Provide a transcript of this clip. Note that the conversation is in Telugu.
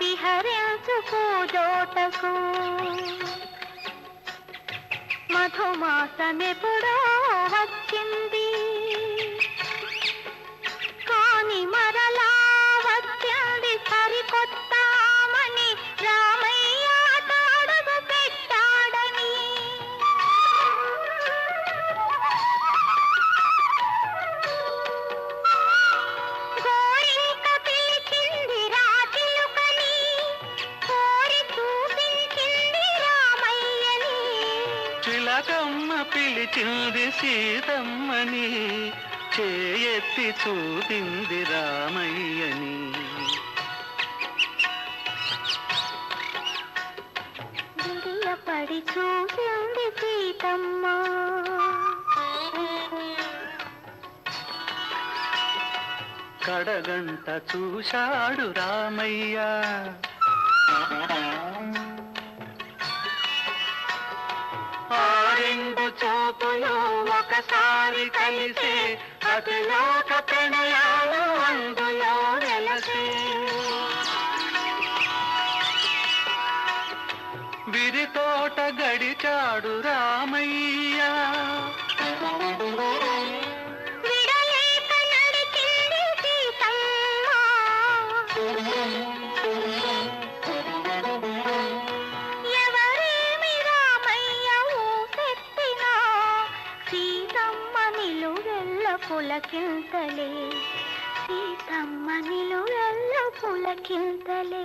విహరించుకు దోటకు మధుమాసమెప్పుడో చిలకమ్మ పిలిచింది సీతమ్మని చేయెత్తి చూపింది రామయ్యని. విడియపడి చూసింది సీతమ్మ. కడగంట చూశాడు రామయ్య. ఒకసారి కలిసే అతిలోక ప్రణయాలు అందులో వెలసే విరితోట గడిచాడు రామయ్య. విడలేక నడిచింది సీతమ్మ. పులకింతలే సీతమ్మ నిలువెల్ల పులకింతలే.